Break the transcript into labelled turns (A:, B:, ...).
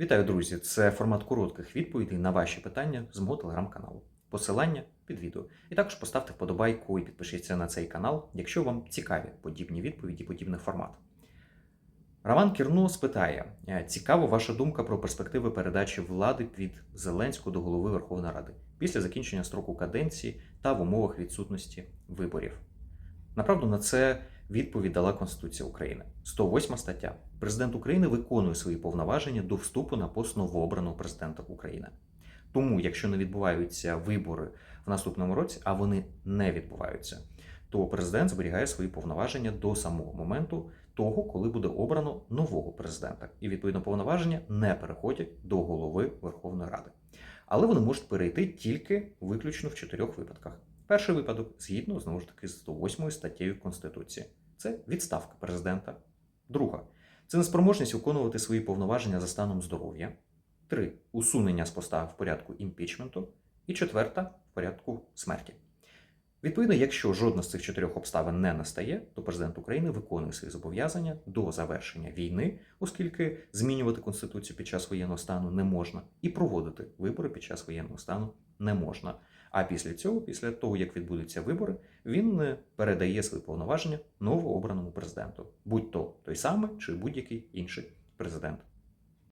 A: Вітаю, друзі! Це формат коротких відповідей на ваші питання з мого телеграм-каналу. Посилання під відео. І також поставте вподобайку і підпишіться на цей канал, якщо вам цікаві подібні відповіді, подібний формат. Роман Кірно спитає: «Е, цікава ваша думка про перспективи передачі влади від Зеленського до голови Верховної Ради після закінчення строку каденції та в умовах відсутності виборів. Направду на це відповідь дала Конституція України. 108 стаття. Президент України виконує свої повноваження до вступу на пост новообраного президента України. Тому, якщо не відбуваються вибори в наступному році, а вони не відбуваються, то президент зберігає свої повноваження до самого моменту того, коли буде обрано нового президента. І відповідно повноваження не переходять до голови Верховної Ради. Але вони можуть перейти тільки виключно в чотирьох випадках. Перший випадок, згідно знову ж таки з 108 статтею Конституції, це відставка президента. Друга це неспроможність виконувати свої повноваження за станом здоров'я. Три усунення з поста в порядку імпічменту. І четверта в порядку смерті. Відповідно, якщо жодна з цих чотирьох обставин не настає, то президент України виконує свої зобов'язання до завершення війни, оскільки змінювати конституцію під час воєнного стану не можна, і проводити вибори під час воєнного стану не можна. А після цього, після того як відбудуться вибори, він е, передає свої повноваження новообраному президенту, будь то той самий чи будь-який інший президент